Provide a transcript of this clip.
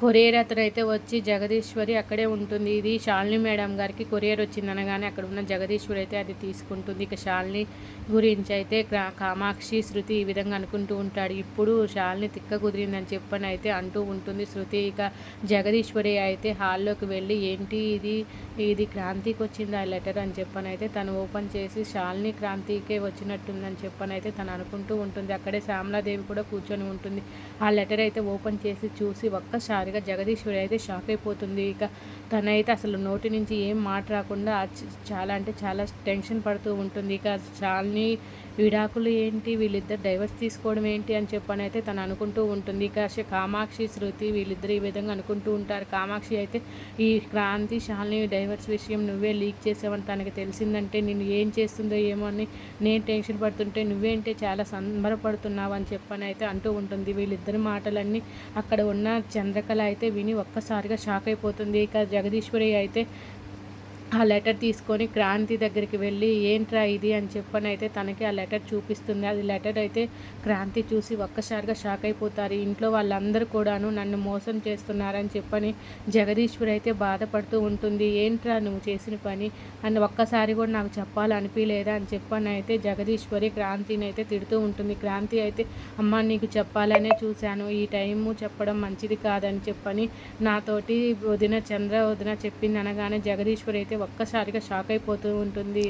Courier అతను అయితే వచ్చి జగదీశ్వరి అక్కడే ఉంటుంది. ఇది శాలిని మేడం గారికి కొరియర్ వచ్చింది అనగానే అక్కడ ఉన్న జగదీశ్వరి అయితే అది తీసుకుంటుంది. ఇక శాలిని గురించి అయితే కా- కామాక్షి శృతి ఈ విధంగా అనుకుంటూ ఉంటాడు. ఇప్పుడు శాలిని తిక్క కుదిరిందని చెప్పని అయితే అంటూ ఉంటుంది శృతి. ఇక జగదీశ్వరి అయితే హాల్లోకి వెళ్ళి ఏంటి ఇది? ఇది క్రాంతికి వచ్చింది ఆ లెటర్? అని చెప్పని అయితే తను ఓపెన్ చేసి శాలిని క్రాంతికే వచ్చినట్టుందని చెప్పని అయితే తను అనుకుంటూ ఉంటుంది. అక్కడే శ్యామలాదేవి కూడా కూర్చొని ఉంటుంది. ఆ లెటర్ అయితే ఓపెన్ చేసి చూసి ఒక్కసారిగా జగదీశ్వరి అయితే షాక్ అయిపోతుంది. ఇక తనైతే అసలు నోటి నుంచి ఏం మాట రాకుండా చాలా అంటే చాలా టెన్షన్ పడుతూ ఉంటుంది. ఇక చాలని విడాకులు ఏంటి? వీళ్ళిద్దరు డైవర్స్ తీసుకోవడం ఏంటి అని చెప్పని అయితే తను అనుకుంటూ ఉంటుంది. ఇక కామాక్షి శృతి వీళ్ళిద్దరు ఈ విధంగా అనుకుంటూ ఉంటారు. కామాక్షి అయితే ఈ క్రాంతి శాలిని డైవర్స్ విషయం నువ్వే లీక్ చేసావని తనకి తెలిసిందంటే నేను ఏం చేస్తుందో ఏమో అని నేను టెన్షన్ పడుతుంటే నువ్వేంటే చాలా సంబరపడుతున్నావు అని చెప్పని అయితే అంటూ ఉంటుంది. వీళ్ళిద్దరి మాటలన్నీ అక్కడ ఉన్న చంద్రకళ అయితే విని ఒక్కసారిగా షాక్ అయిపోతుంది. ఇక జగదీశ్వరి అయితే ఆ లెటర్ తీసుకొని క్రాంతి దగ్గరికి వెళ్ళి ఏంట్రా ఇది? అని చెప్పని అయితే తనకి ఆ లెటర్ చూపిస్తుంది. అది లెటర్ అయితే క్రాంతి చూసి ఒక్కసారిగా షాక్ అయిపోతారు. ఇంట్లో వాళ్ళందరూ కూడాను నన్ను మోసం చేస్తున్నారని చెప్పని జగదీశ్వరి అయితే బాధపడుతూ ఉంటుంది. ఏంట్రా నువ్వు చేసిన పని? అని ఒక్కసారి కూడా నాకు చెప్పాలనిపించలేదా అని చెప్పని అయితే జగదీశ్వరి క్రాంతిని అయితే తిడుతూ ఉంటుంది. క్రాంతి అయితే అమ్మ నీకు చెప్పాలనే చూశాను. ఈ టైము చెప్పడం మంచిది కాదని చెప్పని నాతోటి వదిన చంద్ర వదిన చెప్పింది అనగానే జగదీశ్వరి అయితే ఒక్కసారిగా షాక్ అయిపోతూ ఉంటుంది.